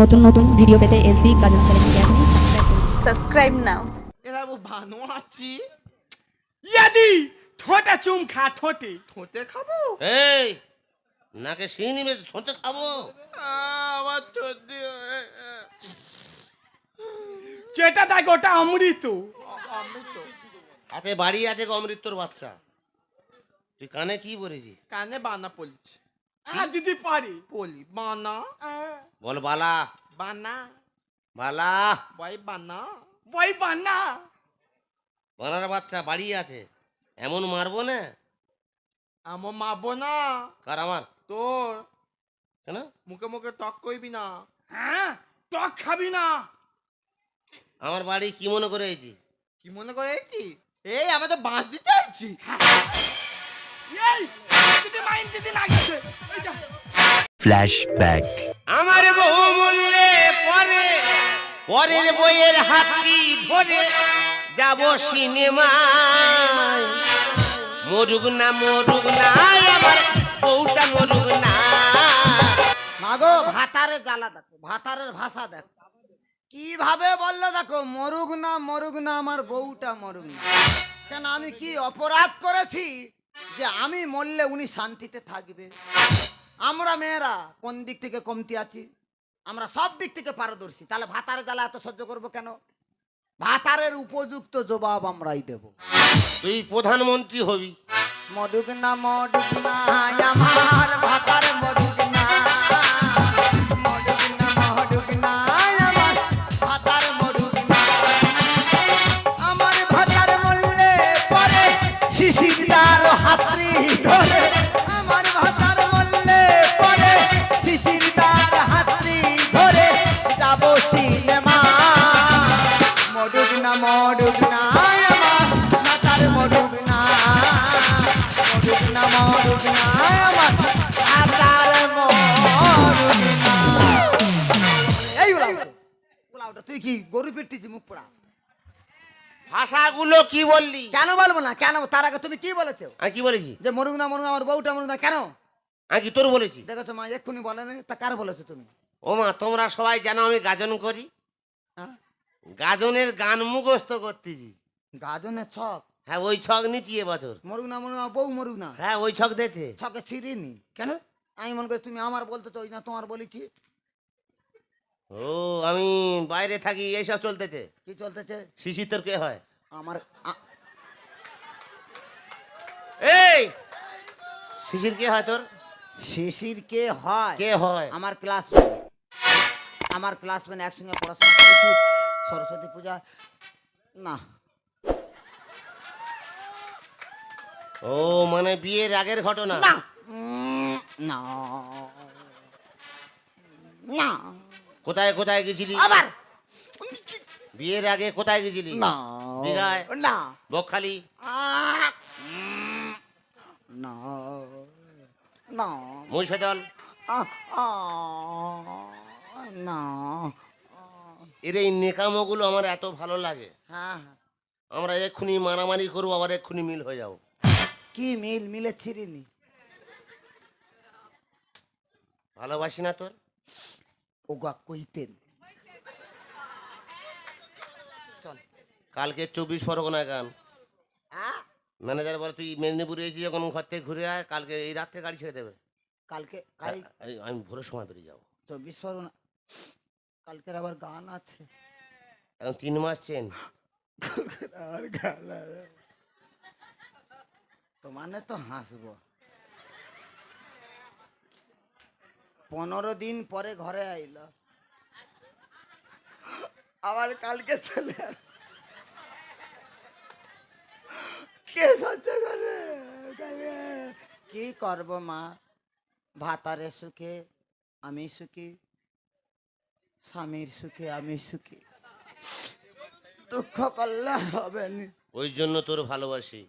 নতুন নতুন ভিডিও পেতে এসবি গাজন চ্যানেলকে আপনি সাবস্ক্রাইব নাও এরা ও ভানো আছি ইয়াদি ঠোঁটে চুম খা ঠোঁটে। ঠোঁটে খাব? এই নাকে সিং নিবে ঠোঁটে খাব। আমার ঠোঁটে যেটা দেখ ওটা অমৃত। আমি তো হাতে বাড়ি আছে গো অমৃতর বাচ্চা। তুই কানে কি বলেছি কানে বানা পড়ছে। হ্যাঁ দিদি পারি। পলি বানা। বল বালা। বানা। বালা। বই বানা। বই বান্না বালার বাচ্চা বাড়ি আছে। এমন মারবো না। আমার মারবো না। কার আমার? তোর। কেন? মুখে মুখে টক করবি না। হ্যাঁ? টক খাবি না। আমার বাড়ি কি মনে করে এসেছি কি মনে করেছি এই আমি তো বাঁশ দিতে আইছি। Flashback. আমার বউ মূল্যে পরে পরের বইয়ের হাতটি ধরে যাব সিনেমা মরুক না মরুক না আমার বউটা মরুক না। মাগো ভাতারে জ্বালা দেখো ভাতারের ভাষা দেখো। কীভাবে বলল দেখো মরুক না মরুক না আমার বউটা মরুক না। কেন আমি কি অপরাধ করেছি? যে আমি মরলে উনি শান্তিতে থাকবে। আমরা মেয়েরা কোন দিক থেকে কমতি আছি? আমরা সব দিক থেকে পারদর্শী। তাহলে ভাতার জ্বালা এত সহ্য করব কেন? ভাতারের উপযুক্ত জবাব আমরাই দেব। তুই প্রধানমন্ত্রী হবি। মরুক না আমার ভাতার মরুক না। কি গরু পিটতিছি মুখ পোড়া? ভাষাগুলো কি বললি? কেন বলব না? কেন? তার আগে তুমি কি বলেছ? আমি কি বলেছি? যে মরুক না মরুক আমার বউটা মরুক না কেন? আমি কি তোর বলেছি? দেখেছ মা এক্ষুনি বলে না তা কার বলেছ তুমি? ও মা তোমরা সবাই জানো আমি গাজন করি। হ্যাঁ? গাজনের গান মুখস্থ করতেছি। গাজনের ছক? হ্যাঁ ওই ছক নিচ্ছি এবছর মরুক না মরুক না বউ মরুক না। হ্যাঁ ওই ছক দিয়েছে ছকে ছিঁড়িনি। কেন? আমি মনে করি তুমি আমার বলতে চাই না তোমার বলেছি। ও আমি বাইরে থাকি এইসব চলতেছে। কি চলতেছে? শিশির তোর কে হয়? আমার এই! শিশির কে হয় তোর? শিশির কে হয়? কে হয়? আমার ক্লাস আমার ক্লাসমেট একসঙ্গে পড়াশোনা করেছি সরস্বতী পূজা। না। ও মানে বিয়ের আগের ঘটনা? না। না। না। কোথায় কোথায় গেছিলি? আবার। বিয়ের আগে কোথায় গেছিলি? না। দীঘায় না। বকখালি? না। না। মহিষাদল? না। এর এই নেকামোগুলো আমার এত ভালো লাগে। হ্যাঁ। আমরা এক্ষুনি মারামারি করব আবার এক্ষুনি মিল হয়ে যাব। কি মিল? মিলে ছিড়িনি। ভালোবাসি না তোর? ওগা কইতেন চল। কালকে চব্বিশ পরগনা গান। হ্যাঁ? ম্যানেজার বলে তুই মেদিনীপুরে এসেছি যখন ঘর থেকে ঘুরে আয় কালকে এই রাত্রে গাড়ি ছেড়ে দেবে। কালকে আমি ভোরের সময় বেরিয়ে যাব। চব্বিশ পরগনা। কালকের আবার গান আছে। এখন তিন মাস চেন। আর গান তো মানে তো হাসবো। পনেরো দিন পরে ঘরে আইল। আবার কালকে চলে কে সহ্য করবে? কি করব মা? ভাতারে সুখে, আমি সুখী। স্বামীর সুখে, আমি সুখী। দুঃখ করলে হবে না। ওই জন্য তোর ভালোবাসি।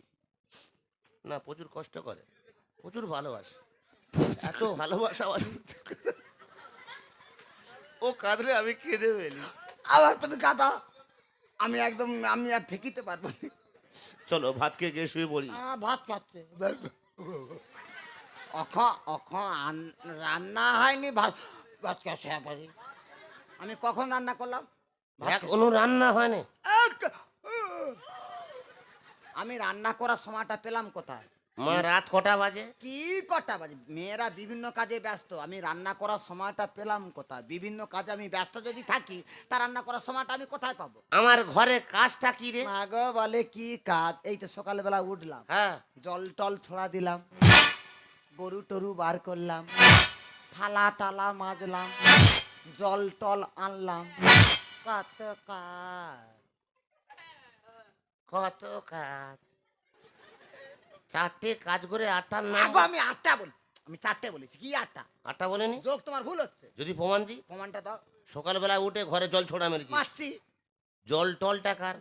না, প্রচুর কষ্ট করে। প্রচুর ভালোবাসে। এত ভালোবাসা বাসি ও কাঁদলে আমি কেঁদে ফেলি। আবার তুমি কাঁদা। আমি একদম আমি আর ঠেকিতে পারব না। চলো ভাত খেয়ে গিয়ে শুয়ে পড়ি। ভাত খাচ্ছে। অখ অখ রান্না হয়নি ভাত ভাত খাচ্ছে আমি কখন রান্না করলাম? এখনও রান্না হয়নি। আমি রান্না করার সময়টা পেলাম কোথায়? মা রাত কটা বাজে? কি কটা বাজে? মেয়েরা বিভিন্ন কাজে ব্যস্ত। আমি রান্না করার সময়টা পেলাম কোথায়? বিভিন্ন কাজে আমি ব্যস্ত যদি থাকি তা রান্না করার সময়টা আমি কোথায় পাবো? আমার ঘরে কাজটা কি রে? মা গো বলে কি কাজ? এই তো সকালবেলা উঠলাম। হ্যাঁ। জল টল ছড়া দিলাম। গরু টরু বার করলাম। থালা টালা মাজলাম। জল টল আনলাম। কত কাজ। কত কাজ। চারটে কাজ করে আটটার নাম আগো আমি আটটা বলি আমি চারটে বলেছি কি আটটা? আটটা বলেনি? যোগ তোমার ভুল হচ্ছে। যদি প্রমাণ দিই? প্রমাণটা দাও। সকালবেলা উঠে ঘরে জল ছোড়া মেরেছি। মাসছি জল টল টাকার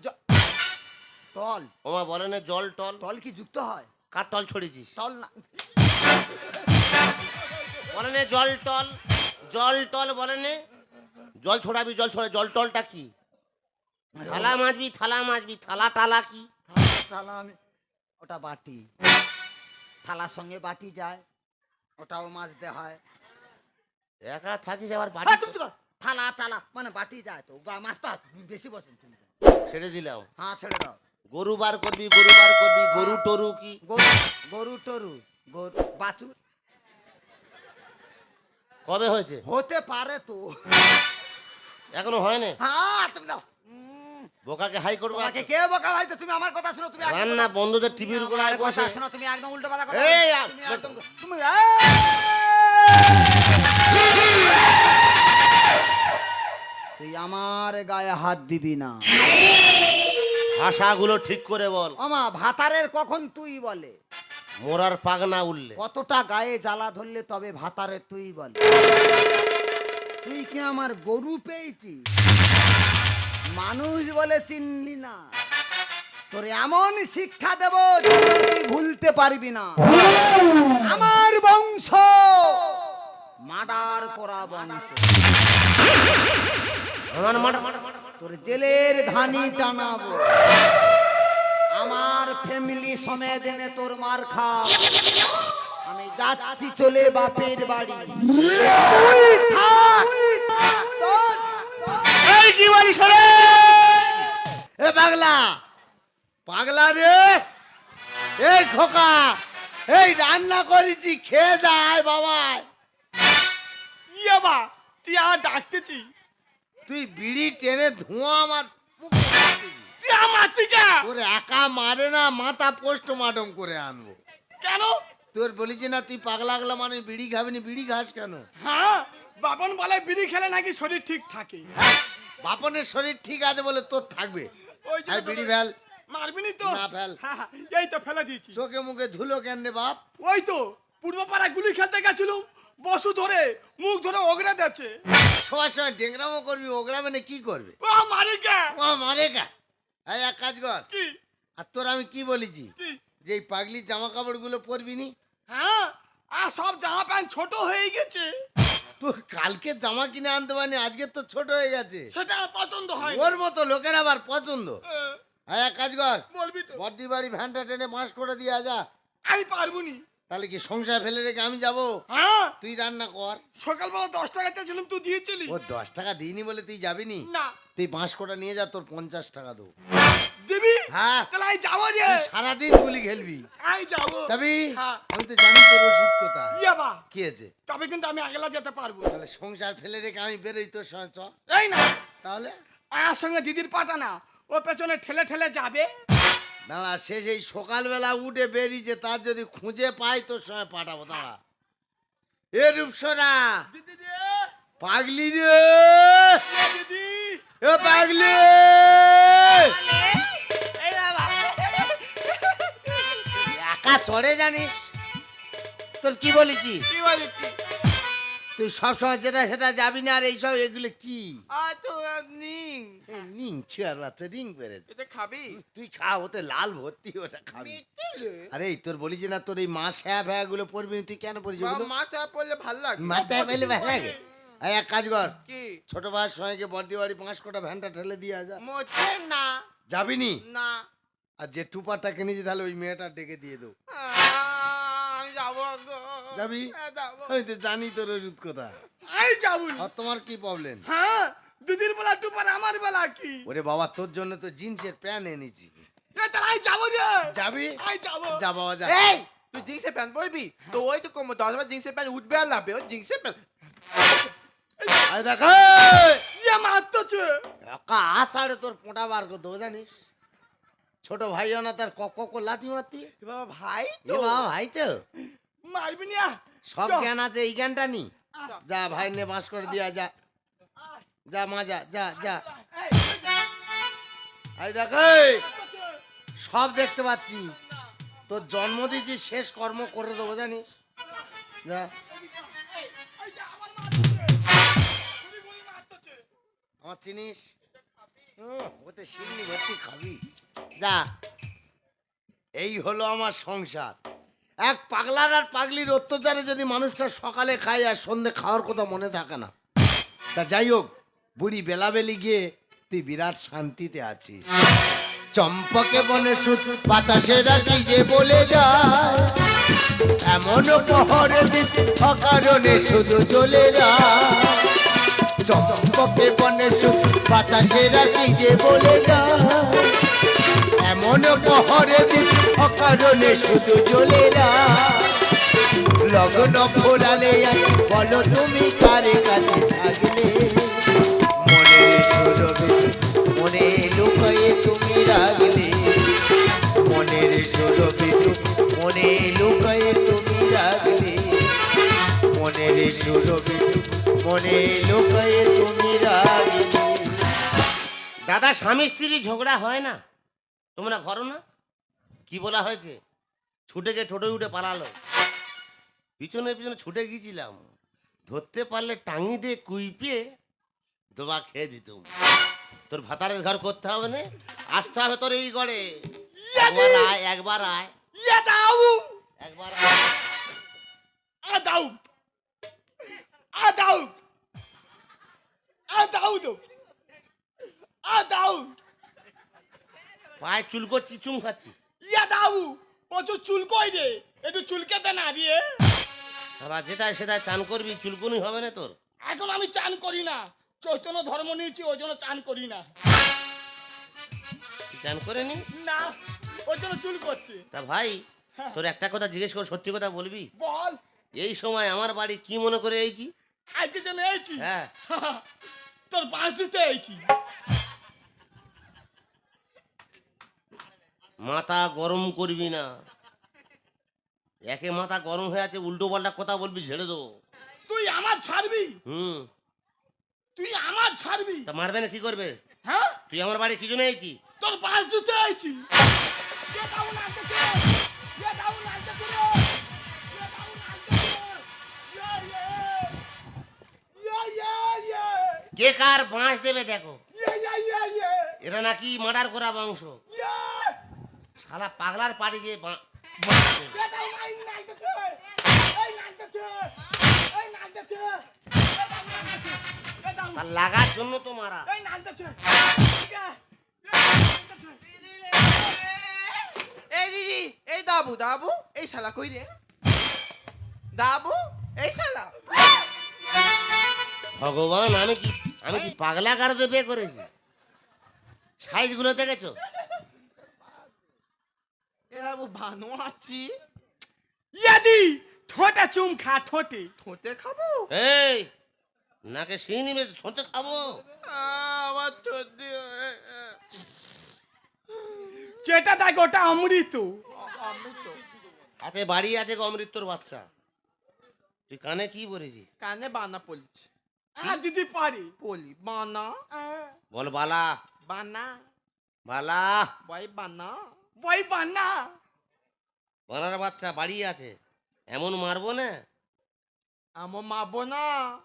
টল। ওমা বলে না জল টল। টল কি যুক্ত হয়? কার টল ছড়েছিস টল না। বলে নে জল টল। জল টল বলে নে। জল ছড়াবি জল ছড়া জল টলটা কি? থালা মাছবি থালা মাজবি থালা টালা কি? থালা আমি ওটা বাটি। থালার সঙ্গে বাটি যায় ওটাও মাজতে হয় একা থাকিস আবার হ্যাঁ, চুপ কর। থালা টালা মানে বাটি যায় তো গা মাছটা বেশি বসেন তুমি ছেড়ে দিলাম হ্যাঁ ছেড়ে দাও। গরু বার করবি গরু বার করবি গরু টরু কি? গরু গরু টরু গরু বাছুর। কবে হয়েছে? হতে পারে তো। এখনও হয়নি? হ্যাঁ তুমি দাও। বোকাকে হাই করব তোমাকে কে বোকা ভাই? তো তুমি আমার কথা শোনো তুমি রান্না বন্ধুদের টিভির আমার গোড়ায় কথা শোনো তুমি একদম উল্টো পাল্টা কথা এই, তুমি একদম তুই আমার গায়ে হাত দিবি না। ভাষাগুলো ঠিক করে বল। আমা ভাতারের কখন তুই বলে? মোরার পাগনা উঠলে কতটা গায়ে জ্বালা ধরলে তবে ভাতারে তুই বলে? তুই কি আমার গরু পেয়েছি মানুষ বলে চিনলি না। তোর এমন শিক্ষা দেব তুই ভুলতে পারবি না। আমার বংশ মার্ডার করা বংশ। আমার তোর জেলের ঘানি টানাবো। আমার ফ্যামিলি সমেত এনে তোর মার খা আমি যাচ্ছি চলে বাপের বাড়ি। তুই থাক। তোর- এই কি বলিস রে এ পাগলা। পাগলা রে। এই খোকা এই রান্না করেছি খেয়ে যায় বাবা। ইয়ে বা তুই আমার ডাকতেছি। তুই বিড়ি টেনে ধোঁয়া আমার তুই আমার থেকে তোর একা মারে না মাথা পোস্টমার্টম করে আনব। কেন? তোর বলেছি না তুই পাগলা গলা মানে বিড়ি খাবি না বিড়ি খাস কেন? হ্যাঁ বাপন বলে বিড়ি খেলে নাকি শরীর ঠিক থাকে। বাপনের শরীর ঠিক আছে বলে তোর থাকবে। বিড়ি ফেল তো? না, ফেল। হ্যাঁ, এই তো ফেলে দিয়েছি। চোখে মুখে ধুলো কেন বাপ? ওই তো পূর্ব পাড়া গুলি খেলতে বসু ধরে মুখ ধরে ওগড়ে দিচ্ছে সবার সময় ডেংরামো করবি ওগড়া মানে কি করবে? ও মারি কে? ও মারে কা? এই এক কাজ কর। কি? আর তোর আমি কি বলেছি? যে এই পাগলি জামা কাপড়গুলো পরবি নি? হ্যাঁ আর সব জামা প্যান্ট ছোট হয়ে গেছে। তোর কালকে জামা কিনে আনতে পারিনি আজকে তো ছোট হয়ে গেছে। সেটা পছন্দ হয় ওর মতো লোকের আবার পছন্দ। হ্যাঁ এক কাজ কর। বলবি তো। বর্দি বাড়ি ভ্যানটা টেনে মাস করে দিয়ে যা। আমি পারব নি। তাহলে কি সংসার ফেলে রেখে আমি যাব? হ্যাঁ। তুই রান্না কর। সকালবেলা দশ টাকা চেয়েছিলাম তুই দিয়েছিলি। ও দশ টাকা দিইনি বলে তুই যাবি নি। না তুই পাঁচ কোটা নিয়ে যা তোর পঞ্চাশ টাকা দেবো দিবি? হ্যাঁ। তাহলে আমি যাব রে। তুই সারাদিন গুলি খেলবি। আমি যাব। যাবি? হ্যাঁ। আমি তো জানি তোর ওষুধ কোথায়। ইয়ে বা। কি আছে? তবে কিন্তু আমি আগলা যেতে পারব। তাহলে সংসার ফেলে রেখে আমি বেরোই তোর সঙ্গে চ। এই না। তাহলে? আমার সঙ্গে দিদির পাটা না। ও পেছনে ঠেলে ঠেলে যাবে। দাঁড়া সে সেই সকালবেলা উঠে বেরিয়েছে তার যদি খুঁজে পাই তোর সঙ্গে পাঠাবো দাঁড়া। এ রূপসরা পাগলি রে! এ পাগলি! একা চড়ে জানিস? তোর কি বলেছি? কি বলেছি? তুই সবসময় যেটা সেটা যাবি না আর এইসব এগুলো কি? আর তো নিং। নিং ছিয়ার বাচ্চা রিং বেড়েছে এটা খাবি? তুই খা ওতে লাল ভর্তি ওটা খাবি। আরে তোর বলিস না তোর এই মা স্যা ভ্যা গুলো পড়বি তুই কেন পড়িস ওগুলো? মাথা পড়লে ভালো লাগে। মাথায় পেলে ভালো লাগে? এক কাজ কর। কি? ছোট ভাইয়ের সঙ্গে বর্দি বাড়ি পাঁচ কোটা ভ্যানটা ঠেলে দিয়ে যা। মোচে না। যাবি নি? না। আর যে টুপারটা কিনেছি তাহলে ওই মেয়েটা ডেকে দিয়ে দেবো আমি যাব যাবি? হ্যাঁ, আমি তো জানি তোর ওষুধ কোথা। আমি যাব। আর তোমার কি প্রবলেম হ্যাঁ দিদির বেলা টুপার আমার বেলা কি? ওরে বাবা তোর জন্য তো জিন্সের প্যান্ট এনেছি। তাহলে আমি যাব রে। যাবি? আমি যাব। যা বাবা যা। এই তুই জিন্সের প্যান্ট পরবি? তো ওই তো কম দশ বার জিন্সের প্যান্ট উঠবে আর নামবে ওই জিন্সের প্যান্ট। আরে দেখ ইয়ে মারতেছে আছাড়ে তোর পোঁটা বার করতে হবে জানিস? ছোট ভাই না তার কক কক করে লাথি মারতি। বাবা ভাই তো। বাবা ভাই তো। মারবি না। সব জ্ঞান আছে এই জ্ঞানটা নি। যা ভাই নে বাস করে দিয়া যা। যা মা যা যা যা। এই দেখ সব দেখতে পাচ্ছি। তোর জন্ম দিয়েছি শেষ কর্ম করে দেবো জানিস? যা। আমার চিনিস? ওতে শিরনি ভর্তি খাবি। যা। এই হলো আমার সংসার। এক পাগলার আর পাগলির অত্যাচারে যদি মানুষটা সকালে খায় আর সন্ধে খাওয়ার কথা মনে থাকে না। তা যাই হোক, বুড়ি বেলাবেলি গিয়ে তুই বিরাট শান্তিতে আছিস। চম্পকে বনে সুত বাতাসে রাখি যে বলে যায়, এমন পহরে দিন অকারণে শুধু চলে যায়। চম্পকে বনে সুত বাতাসে রাখি যে বলে যায় এমন পহরে দিন, অকারণে শুধু চলে যায় লগ্ন আজ বলো তুমি কারে কাছে থাকলে? মনে সুরবে মনে লুকায়ে তুমি রাখলে মনের সুরবে মনে লুকায়ে তুমি রাখলে মনের সুরবে মনে লুকায়ে তুমি দাদা স্বামী স্ত্রী ঝগড়া হয় না? তোমরা করো না। কি বলা হয়েছে? ছুটে গিয়ে ঠোঁটে উঠে পালালো। পিছনে পিছনে ছুটে গিয়েছিলাম। ধরতে পারলে টাঙি দিয়ে কুইপে দোবা খেয়ে দিতুম। তোর ভাতারের ঘর করতে হবে না। আসতে হবে তোর এই গড়ে একবার আয় একবার আয়। একবার আয়। আ দাও আ দাও আ দাও তো আ দাও পায়ে চুল করছি চুম খাচ্ছি। ইয়া দাও প্রচুর চুল কই রে একটু চুলকেতে না দিয়ে। সারা যেটা সেটা চান করবি চুলকুনি হবে না তোর? এখন আমি চান করি না চৈতন্য ধর্ম নিয়েছি ওই জন্য চান করি না। চান করে নি? না ওই জন্য চুল করছি। তা ভাই তোর একটা কথা জিজ্ঞেস কর সত্যি কথা বলবি? বল। এই সময় আমার বাড়ি কি মনে করে এইছি আজকে জন্য এসেছি হ্যাঁ। তোর বাঁশ দিতে এসেছি মাথা গরম করবি না। একে মাথা গরম হয়ে আছে উল্টো পাল্টা কথা বলবি ঝেড়ে দেবো। তুই আমার ছাড়বি? হুম। তুই আমার ছাড়বি? তা মারবে না কি করবে? হ্যাঁ? তুই আমার বাড়ি কি জন্য এইছি তোর বাঁশ দিতে ইয়ে। কে কার বাঁশ দেবে দেখো। ইয়ে ইয়ে ইয়ে ইয়ে। এরা নাকি মার্ডার করা বংশ। ইয়ে। শালা পাগলার পাড়ি যে বাঁ- বাঁশ দেবে। দাও না এই নাচতেছে এই নাচতেছে এই নাচতেছে এই দাও না নাচতেছে এই দাও না আর লাগার জন্য তো মারা। এই দিদি এই দাবু দাবু এই শালা কই রে? দাবু এই শালা। ভগবান আমি কি আমি কি পাগলা কারোতে বিয়ে করেছি? সাইজগুলো দেখেছ? এ দাবু ভানো আছি। ইয়াদি ঠোঁটে চুম খা ঠোঁটে। ঠোঁটে খাব? এই নাকে সিং নিবে ছোঁতে খাব। আমার ঠোঁট যেটা দেখ ওটা অমৃত। অমৃত? হাতে বাড়ি আছে গো অমৃতর বাচ্চা। তুই কানে কি বলেছি? কানে বানা পড়ছে। হ্যাঁ দিদি পারি। পলি বানা? বল বালা। বানা। বালা। বই বানা। বই বান্না বালার বাচ্চা বাড়ি আছে এমন মারবো না। আমার মারবো না।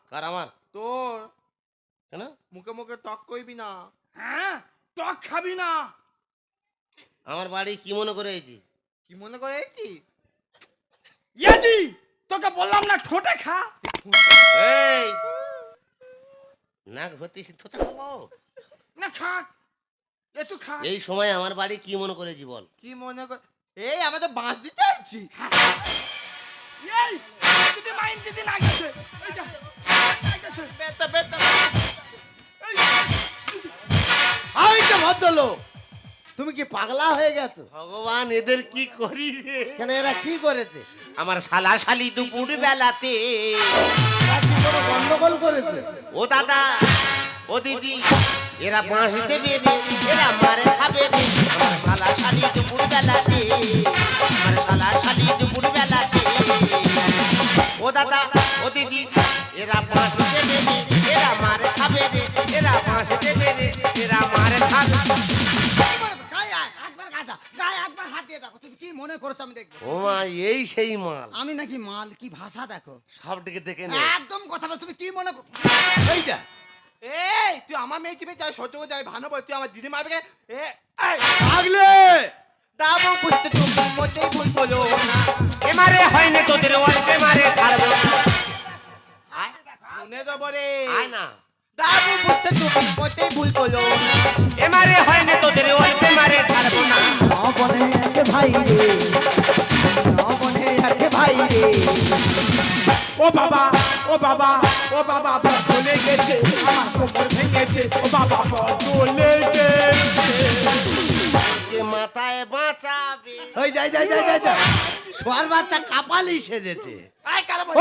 কার আমার? তোর। কেন? মুখে মুখে টক করবি না। হ্যাঁ? টক খাবি না। আমার বাড়ি কি মনে করেছি কি মনে করেছি ইয়াদি তোকে বললাম না ঠোঁটে খা। এই! নাক ভর্তি সিদ্ধ খাব। না খা একটু খা। এই সময় আমার বাড়ি কি মনে করেছি বল? কি মনে কর এই আমি তো বাঁশ দিতে আছি এই দিদি মাইন দিদি। বেতা বেতা। ভদ্রলোক। তুমি কি পাগলা হয়ে গেছো? ভগবান এদের কি করি? কেন এরা কি করেছে? আমার শালা শালি দুপুর বেলাতে কোনো গন্ডগোল করেছে? ও দাদা। ও দিদি এরা বাঁশ দেবে এরা মারে খাবে আমার শালা শালি দুপুর বেলাতে আমার শালা শালি দুপুর বেলাতে ও দাদা ও দিদি এরা বাঁশ দেবে এরা মারে খাবে এরা বাঁশ দেবে এরা মারে খাবে। মনে এই সেই মাল। আমি নাকি মাল কি ভাষা দেখো? সব ডেকে ডেকে একদম কথা বল তুমি কি মনে কর এইটা এই তুই আমার মেয়ে চিপে যাই সহ্য করে যাই ভালো বল তুই আমার দিদি মারবে? এ পাগলে! বুঝতে তুমি মোটেই ভুল বলো না। এমারে হয়নি তোদের অল্পে মারে ছাড়বো না। শুনে দেবো রে। আয় না। দাবু বুঝতে তুমি মোটেই ভুল বলো না। এমারে হয়নি তোদের অল্পে মারে ছাড়বো না। বনে ভাই রে আছে ভাই। রে ও বাবা ও বাবা ও বাবা চলে গেছে আমার কোমর ভেঙেছে ও বাবা চলে গেছে। মাথায় বাঁচাবে। ওই যাই যাই যাই যাই যাই। সোয়ার বাচ্চা কাপালি সেজেছে।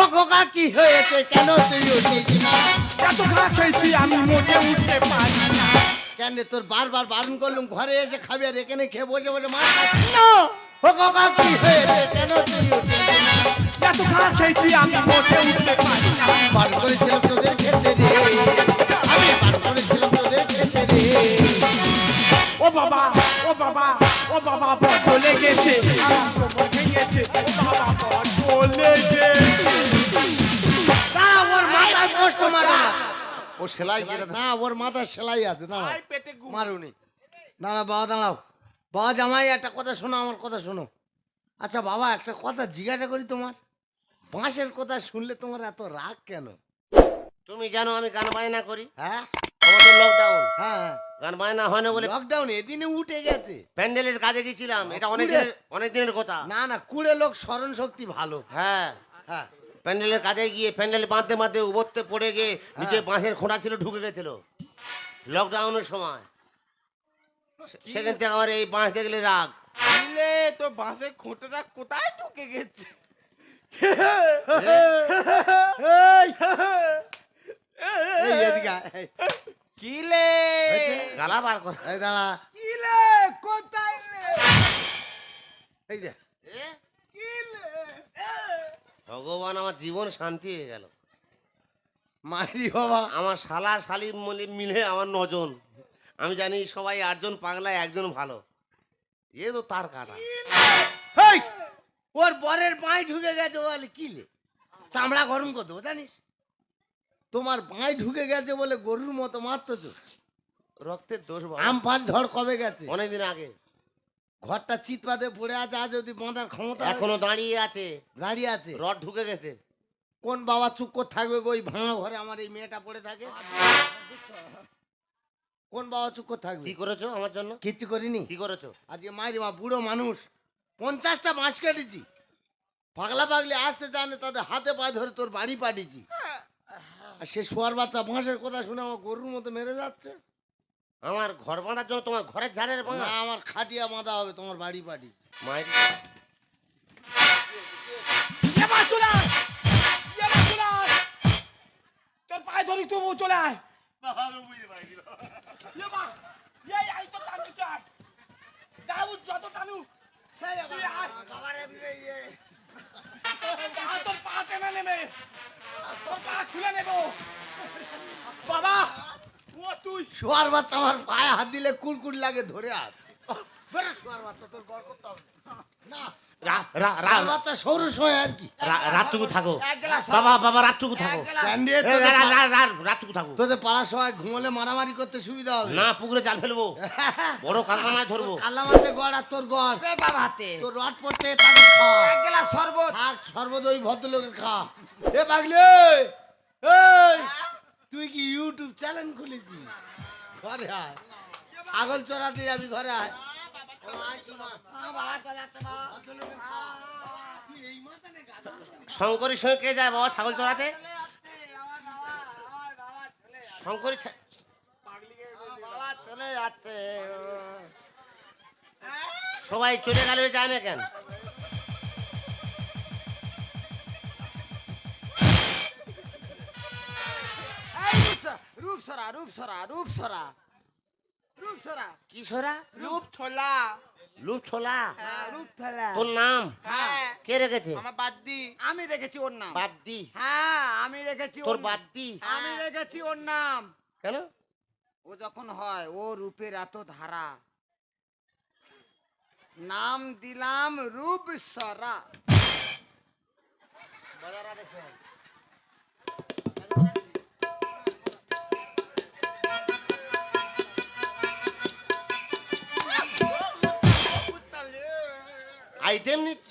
ও খোকা কি হয়েছে? কেন তুই উঠিস এত ঘা খেয়েছি আমি মোটে উঠতে পারি না। কেন তোর বারবার বারণ করলুম? ঘরে এসে খাবি আর এখানে খেয়ে বসে বসে মাছ খাচ্ছিস? ও না না না ওর মাথায় সেলাই না ওর সেলাই আছে গু মারুনি দাঁড়া বাবা দাঁড়াও বাবা জামাই একটা কথা শোনো আমার কথা শোনো। আচ্ছা বাবা একটা কথা জিজ্ঞাসা করি তোমার। বাঁশের কথা শুনলে তোমার এত রাগ কেন? তুমি জানো আমি গান বাজনা করি। হ্যাঁ? লকডাউন হ্যাঁ গান বাজনা হয় না বলে লকডাউন এদিনে উঠে গেছে। প্যান্ডেলের কাজে গেছিলাম এটা অনেক দিনের অনেক দিনের কথা। না না কুড়ে লোক স্মরণ শক্তি ভালো। হ্যাঁ। হ্যাঁ। প্যান্ডেলের কাজে গিয়ে প্যান্ডেল বাঁধতে বাঁধতে উবরতে পড়ে গিয়ে নিচে বাঁশের খোঁড়া ছিল ঢুকে গেছিল। লকডাউনের সময়। সেখান থেকে আমার এই বাঁশ দেখলে রাগ। দিলে তো বাসে খোঁটাটা কোথায় ঢুকে গেছে? এই এদিকে আয়, এই, কিলে! গালা বার করা। দাঁড়া। কিলে কোথায় এই যে। ভগবান আমার জীবন শান্তি হয়ে গেল। মারি বাবা। আমার শালা শালি মিলে মিলে আমার নজন। আমি জানি সবাই আটজন পাগলা একজন ভালো। এ তো তার কাটা! ওর বরের পায়ে ঢুকে গেছে বলে কিলে চামড়া গরম করতে জানিস? তোমার পায়ে ঢুকে গেছে বলে গরুর মতো মারতেছ? রক্তের দোষ। আমফান ঝড় কবে গেছে? অনেকদিন আগে। ঘরটা চিৎপাতে পড়ে আছে আজ যদি বাঁধার ক্ষমতা এখনও দাঁড়িয়ে আছে। দাঁড়িয়ে আছে? রড ঢুকে গেছে। কোন বাবা চুপ করে থাকবে ওই ভাঙা ঘরে আমার এই মেয়েটা পড়ে থাকে? কোন বাবা চুপ করে থাকবে? কি করেছ আমার জন্য? কিচ্ছু করিনি। কি করেছ? আজকে মায়ের মা বুড়ো মানুষ পঞ্চাশটা মাস কেটেছি। পাগলা পাগলি আসতে চায় না তাদের হাতে পায়ে ধরে তোর বাড়ি পাঠিয়েছি। আর সে শোয়ার বাচ্চা বাঁশের কথা শুনে আমার গরুর মতো মেরে যাচ্ছে। আমার ঘর বাঁধার জন্য তোমার ঘরের ঝাড়ের না বাঁধা আমার খাটিয়া বাঁধা হবে তোমার বাড়ি পাঠিয়েছি। মায়ের চলে আয় এবার চলে আয়। তোর পায়ে ধরি তবু চলে আয়। এবার, এই আই তো টানু চাই। দাও যত টানু তুই আয়। পা তোর পা টেনে নেবে। তোর পা খুলে নেব। বাবা ও তুই। শোয়ার বাচ্চা আমার পায়ে হাত দিলে কুড়কুড় লাগে ধরে আছে বেরো শোয়ার বাচ্চা তোর গড় করতে হবে। না। বাচ্চা সৌর আর কি। রাতটুকু থাকো। বাবা বাবা রাতটুকু থাকো। রাতটুকু থাকো। তোদের পাড়ার সময় ঘুমলে মারামারি করতে সুবিধা হবে। না পুকুরে জাল ফেলব। বড় মাছ ধরবো। কাল্লা মাছের গড় আর তোর গড়। বাবা হাতে। তোর রড পড়তে তাদের খাওয়া এক শরবত। থাক ভদ্রলোকের খাওয়া এ পাগলি এই! এই তুই কি ইউটিউব চ্যানেল খুলেছিস? ঘরে আয়। ছাগল চড়াতে যাবি ঘরে আয়। শঙ্করের সঙ্গে কে যায় বাবা ছাগল চড়াতে শঙ্করী চলে যাচ্ছে। সবাই চলে গেল যায় না কেন রূপসরা রূপসরা রূপসরা রূপসরা রূপসরা কি সরা রূপ ছোলা লুপ ছোলা হ্যাঁ তোর নাম? হ্যাঁ। কে রেখেছে? আমার বাদ আমি রেখেছি ওর নাম। বাদ হ্যাঁ আমি রেখেছি তোর ওর আমি রেখেছি ওর নাম। কেন? ও যখন হয় ও রূপের এত ধারা। নাম দিলাম রূপ রূপসরা আইটেম নিচ্ছ?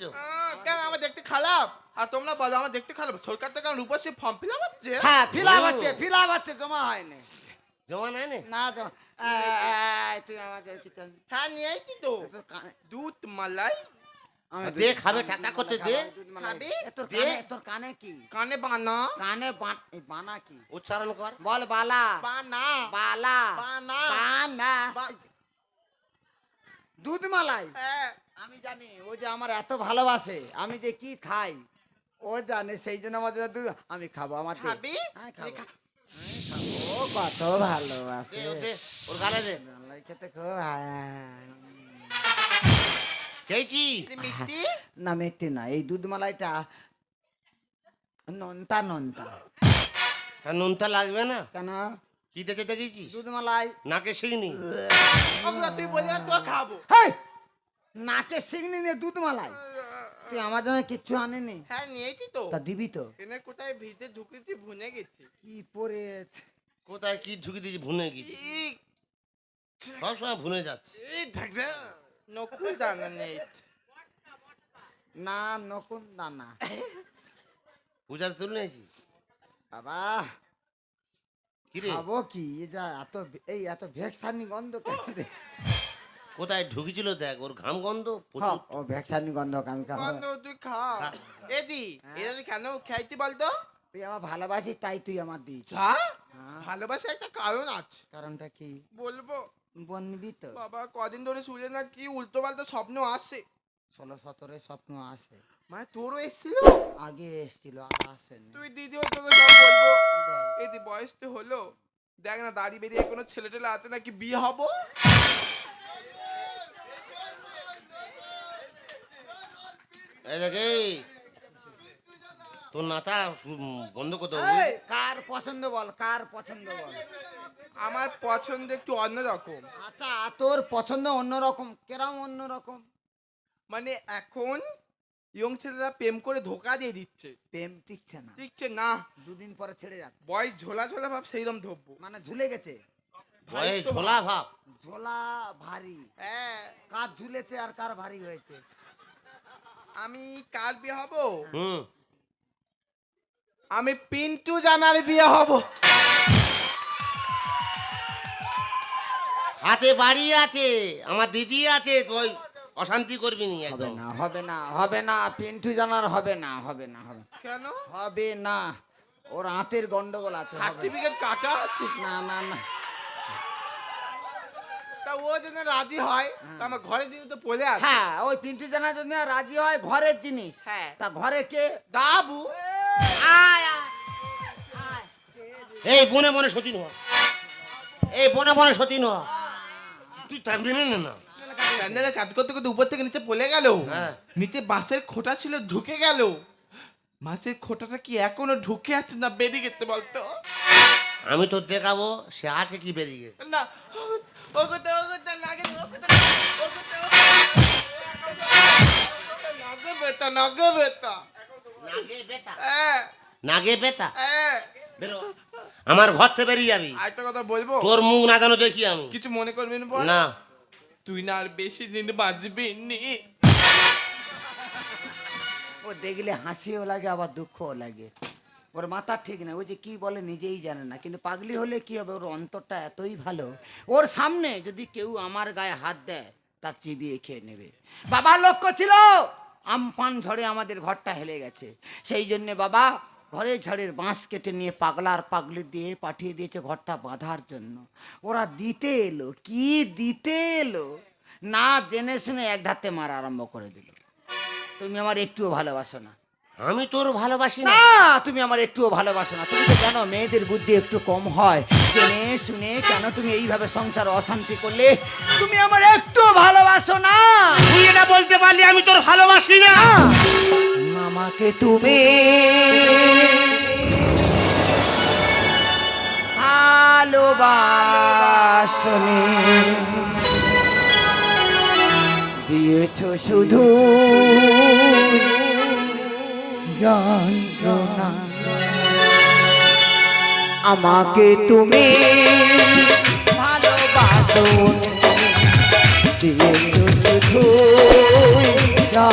কেন? আমার দেখতে খারাপ। আর তোমরা বলো আমার দেখতে খারাপ। সরকার থেকে রূপসী ফর্ম ফিল আপ হচ্ছে। হ্যাঁ ফিলাপ ও। হচ্ছে ফিলাপ হচ্ছে জমা হয়নি। জমা নাই নে? না জমা এই, তুই আমাকে হ্যাঁ তো। দুধ মালাই। দে, খাবে, করতে দে। দে। তোর কানে কি? কানে বানা। কানে বানা কি? উচ্চারণ কর। বল বালা। বানা। বালা। বানা। বানা। দুধ মালাই। হ্যাঁ। আমি জানি ও যে আমার এত ভালোবাসে আমি যে কি খাই? ও জানে সেই জন্য দুধ আমি খাব আমার। খাবি? খাব। ও কত ভালোবাসে। ওর গালে দে। খেতে খুব। খেয়েছি? মিষ্টি? না মিষ্টি না এই দুধ মালাইটা নন্তা নন্তা। তা নুনটা লাগবে না? কেন? কি দেখে দুধ মালাই নাকে আমরা তুই বলি তোর খাব। হেই! নাকে সিগনি নিয়ে দুধ মালাই। তুই আমার জন্য কিচ্ছু আনেনি। হ্যাঁ নিয়েছি তো। তা দিবি তো। এনে কোথায় ভিতরে ঢুকেছি ভুনে গেছি। কি পরে কোথায় কি ঢুকি দিয়েছি ভুনে গেছি। সবসময় ভুনে যাচ্ছে। নকুল দানা নেই না নকুন দানা। পূজাতে তুলে নিয়েছি। বাবা কি রে? খাব কি? এ যা এত এই এত ভেক্সানি গন্ধ কেন রে? কোথায় ঢুকেছিল দেখ ওর ঘাম গন্ধ? প্রচুর। ও ভেক্সানি গন্ধ আমি খাব কত তুই খা। এদি এটা কেন খাইছি বলতো? তুই আমার ভালোবাসিস তাই তুই আমার দিয়েছিস। চা হ্যাঁ, ভালোবাসা একটা কারণ আছে। কারণটা কি? বলব। বলবি তো। বাবা কদিন ধরে শুলে না কি উল্টো পাল্টা স্বপ্ন আসে। ষোলো সতেরো স্বপ্ন আসে। মানে তোরও এসেছিল? আগে এসছিল আর আসেনি। তুই দিদিও তোকে সব বলব। এদি বয়স তো হলো। দেখ না দাড়ি বেরিয়ে কোনো ছেলে টেলে আছে নাকি বিয়ে হব? এই দেখ। তোর সু- বন্ধ করতে হবে কার পছন্দ বল কার পছন্দ বল? আমার পছন্দ একটু অন্যরকম আচ্ছা তোর পছন্দ অন্যরকম কেরাম অন্যরকম মানে এখন ইয়ং ছেলেরা প্রেম করে ধোকা দিয়ে দিচ্ছে। প্রেম টিকছে না। দিচ্ছে না। দুদিন পরে ছেড়ে যাচ্ছে। বয়স ঝোলা ঝোলা ভাব সেইরকম ধরবো মানে ঝুলে গেছে? ভয়ে ঝোলা ভাব। ঝোলা ভারী। হ্যাঁ। কার ঝুলেছে আর কার ভারী হয়েছে? আমি কার বিয়ে হব? হুম। আমি পিন্টু জানার বিয়ে হব। হাতে বাড়ি আছে আমার দিদি আছে তুই অশান্তি করবি নি হবে একদম। না হবে না হবে না পিন্টু জানার হবে না হবে না হবে কেন? হবে না ওর হাতের গন্ডগোল আছে সার্টিফিকেট কাটা আছে? না না না। তা ও যেন রাজি হয় তা আমার ঘরে দিন তো পড়ে আছে। হ্যাঁ ওই পিন্টু জানার জন্য রাজি হয় ঘরের জিনিস হ্যাঁ। তা ঘরে কে? দাবু। আয় আয় এই বনে বনে সতীন হ। এই বনে বনে সতীন হ। তুই থাকবি না না। প্যান্ডেলের কাজ করতে করতে উপর থেকে নিচে পড়ে গেল। হ্যাঁ। নিচে বাঁশের খোটা ছিল ঢুকে গেল। বাঁশের খোটাটা কি এখনও ঢুকে আছে না বেরিয়ে গেছে বলতো? আমি তো দেখাবো সে আছে কি বেরিয়ে না নাগে নাগে বেতা নাগে। বেতা নাগে বেতা হ্যাঁ নাগে বেতা হ্যাঁ বেরো। আমার ঘর থেকে বেরিয়ে যাবি। আরেকটা কথা বলব? তোর মুখ না জানো দেখি আমি। কিছু মনে করবি না না। তুই না আর বেশি দিন বাঁচবি নি। ও দেখলে হাসিও লাগে আবার দুঃখও লাগে। ওর মাথা ঠিক না ও যে কি বলে নিজেই জানে না, কিন্তু পাগলি হলে কি হবে, ওর অন্তরটা এতই ভালো, ওর সামনে যদি কেউ আমার গায়ে হাত দেয়, তার চিবিয়ে খেয়ে নেবে। বাবার লক্ষ্য ছিল আমফান ঝড়ে আমাদের ঘরটা হেলে গেছে। সেই জন্যে বাবা ঘরে ঝাড়ের বাঁশ কেটে নিয়ে পাগলার পাগলি দিয়ে পাঠিয়ে দিয়েছে ঘরটা বাঁধার জন্য। ওরা দিতে এলো, কি দিতে এলো? না জেনে শুনে এক ধাতে মারা আরম্ভ করে দিল। তুমি আমার একটুও ভালোবাসো না। আমি তোর ভালোবাসি না। তুমি আমার একটুও ভালোবাসো না। তুমি তো জানো মেয়েদের বুদ্ধি একটু কম হয়। জেনে শুনে কেন তুমি এইভাবে সংসার অশান্তি করলে? তুমি আমার একটু ভালোবাসো না। তুই এটা বলতে পারলি আমি তোর ভালোবাসি না আমাকে তুমি ভালোবাসনে। দিয়েছ শুধু যন্ত্রণা। আমাকে তুমি ভালোবাসো। শুধু যা